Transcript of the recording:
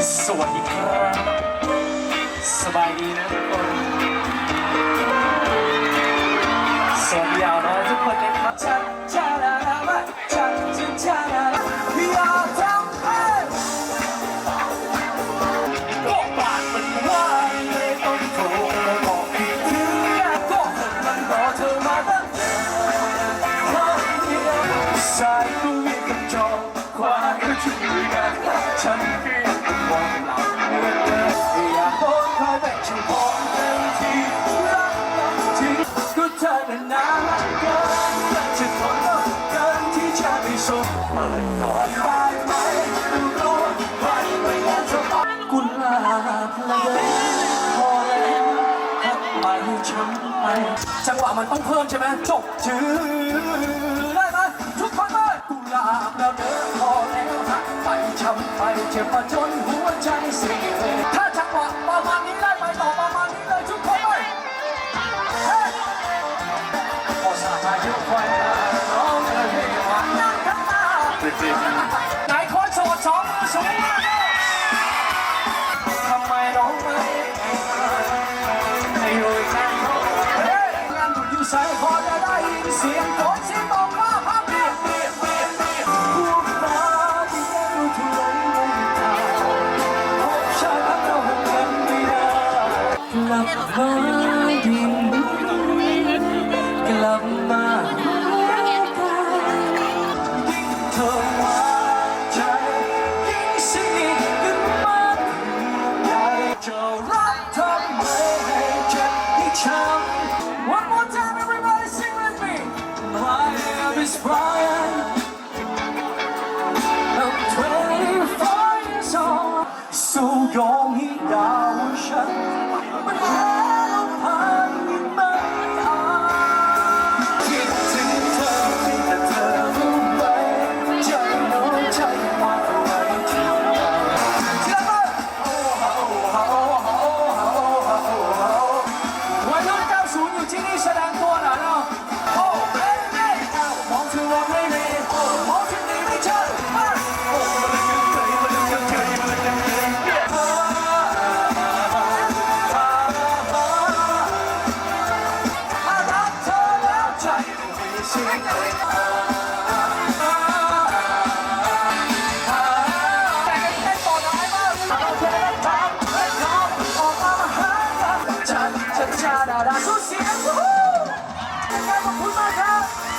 สวัสดีครับ สบายดีนะทุกคนสวัสดียาวน้อยทุกคนนะครับชัดชาลาลามาชัดชัดชาลาลาพี่อาทำให้ก็ปากมันว่าเลยต้องโทรมาบอกพี่ถึงแค่ก็คนมันรอเธอมาตั้งคนเดียวสายลุยกับจอควายก็ช่วยกันฉันเพียงมอ งหลับเมื่อเดินอยากโดนคอยแบ่งฉันพอเต็มที่รักที่ก็เธอนั้นนานเกินจะทนเกินที่จะไปส่งเปิดก่อนได้ไหมรู้รู้ว่าไม่งั้นจะต้องกุหลาบเลยพอแล้วทักไปช้ำไปจังหวะมันต้องเพิ่มใช่ไหมจบจือได้ไหมทุกคนเลยกุหลาบแล้วเดิ เจ็บมาจนหัวใจเสียถ้าจังหวะประมาณนี้ได้ไปต่อประมาณนี้เลยทุกคนเลยเฮ้ยพอสาอายุควายน้องเอ๋ยว่านั่งข้างหน้าไหนคนโสดสองมือสูงมากทำไมน้องไม่ให้อยู่ข้างเขาเฮ้ยงานบุญอยู่ใส่พอจะได้ยินเสียงโก Christ. 자, 자, 자, 라, 라, 소시, 우후! 불만가!